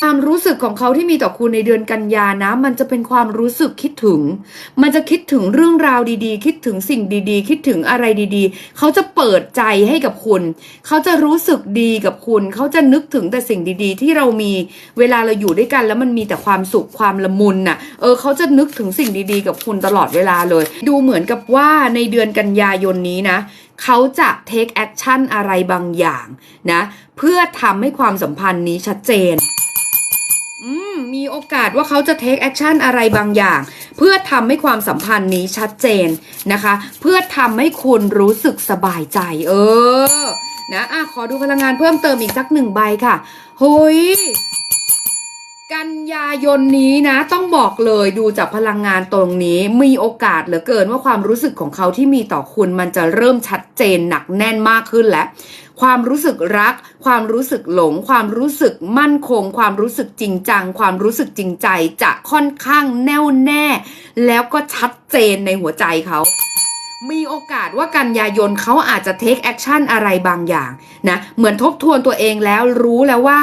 ความรู้สึกของเขาที่มีต่อคุณในเดือนกันยานะ มันจะเป็นความรู้สึกคิดถึง มันจะคิดถึงเรื่องราวดีๆ คิดถึงสิ่งดีๆ คิดถึงอะไรดีๆ เขาจะเปิดใจให้กับคุณ เขาจะรู้สึกดีกับคุณ เขาจะนึกถึงแต่สิ่งดีๆ ที่เรามีเวลาเราอยู่ด้วยกัน แล้วมันมีแต่ความสุขความละมุนน่ะ เออเขาจะนึกถึงสิ่งดีๆ กับคุณตลอดเวลาเลย ดูเหมือนกับว่าในเดือนกันยายนนี้นะเขาจะ take action อะไรบางอย่างนะ เพื่อทำให้ความสัมพันธ์นี้ชัดเจน โอกาสว่าเขาจะเทคแอคชั่นอะไรบางอย่าง เพื่อทำให้ความสัมพันธ์นี้ชัดเจนนะคะ เพื่อทำให้คุณรู้สึกสบายใจ เออ นะอะขอดูพลังงานเพิ่มเติมอีกสักหนึ่งใบค่ะเฮ้ย กันยายนนี้นะต้องบอกเลยดูจากพลังงานตรงนี้มีโอกาสเหลือเกินว่าความรู้สึกของเขาที่มีต่อคุณมันจะเริ่มชัดเจนหนักแน่นมากขึ้นแล้วความรู้สึกรัก ความรู้สึกหลง ความรู้สึกมั่นคง ความรู้สึกจริงจัง ความรู้สึกจริงใจจะค่อนข้างแน่วแน่ แล้วก็ชัดเจนในหัวใจเขามีโอกาสว่ากันยายนเขาอาจจะ take action อะไรบางอย่างนะเหมือนทบทวนตัวเองแล้วรู้แล้วว่า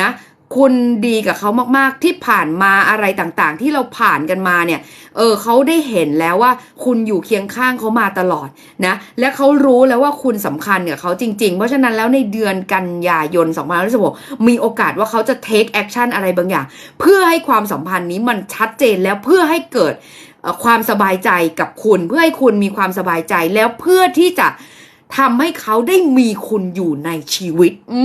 นะ คุณดีกับเขามากๆที่ผ่านมาอะไรต่างๆ ที่เราผ่านกันมาเนี่ย เออเขาได้เห็นแล้วว่า คุณอยู่เคียงข้างเขามาตลอดนะ และเขารู้แล้วว่าคุณสำคัญกับเขาจริง ๆ เพราะฉะนั้นแล้วในเดือนกันยายน2566มีโอกาสว่าเขาจะ take action อะไรบางอย่าง เพื่อให้ความสัมพันธ์นี้มันชัดเจนแล้วเพื่อให้เกิดความสบายใจกับคุณ เพื่อให้คุณมีความสบายใจแล้วเพื่อที่จะทำให้เขาได้มีคุณอยู่ในชีวิต อื